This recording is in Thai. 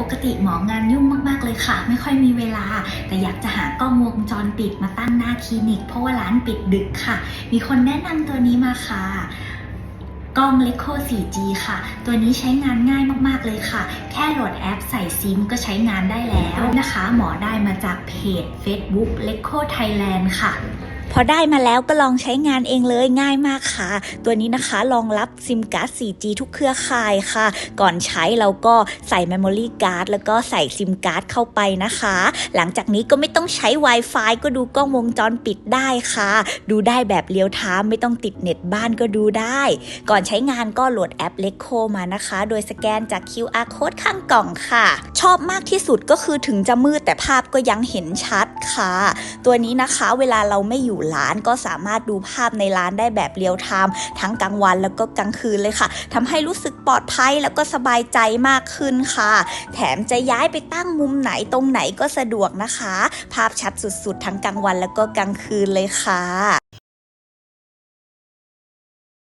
ปกติหมองานยุ่งมากๆเลยค่ะ ไม่ค่อยมีเวลา แต่อยากจะหากล้องวงจรปิดมาตั้งหน้าคลินิก เพราะว่าร้านปิดดึกค่ะ มีคนแนะนำตัวนี้มาค่ะกล้อง l e c o 4G ค่ะ ตัวนี้ใช้งานง่ายมากๆเลยค่ะ แค่โหลดแอปใส่ซิมก็ใช้งานได้แล้วนะคะ หมอได้มาจากเพจ Facebook l e c o Thailand ค่ะ พอได้มาแล้วก็ลองใช้งานเองเลยง่ายมากค่ะ ตัวนี้นะคะรองรับซิมการ์ด 4G ทุกเครือข่ายค่ะ ก่อนใช้เราก็ใส่ Memory Card แล้วก็ใส่ซิมการ์ดเข้าไปนะคะ หลังจากนี้ก็ไม่ต้องใช้ Wi-Fi ก็ดูกล้องวงจรปิดได้ค่ะ ดูได้แบบเรียวทม์ไม่ต้องติดเน็ตบ้านก็ดูได้ ก่อนใช้งานก็โหลดแอป l e c o มานะคะ โดยสแกนจาก QR code ข้างกล่องค่ะ ชอบมากที่สุดก็คือถึงจะมืดแต่ภาพก็ยังเห็นชัดค่ะ ตัวนี้นะคะเวลาเราไม่อยู่ร้านก็สามารถดูภาพในร้านได้แบบเรียลไทม์ทั้งกลางวันแล้วก็กลางคืนเลยค่ะทำให้รู้สึกปลอดภัยแล้วก็สบายใจมากขึ้นค่ะ แถมจะย้ายไปตั้งมุมไหนตรงไหนก็สะดวกนะคะ ภาพชัดสุดๆ ทั้งกลางวันแล้วก็กลางคืนเลยค่ะ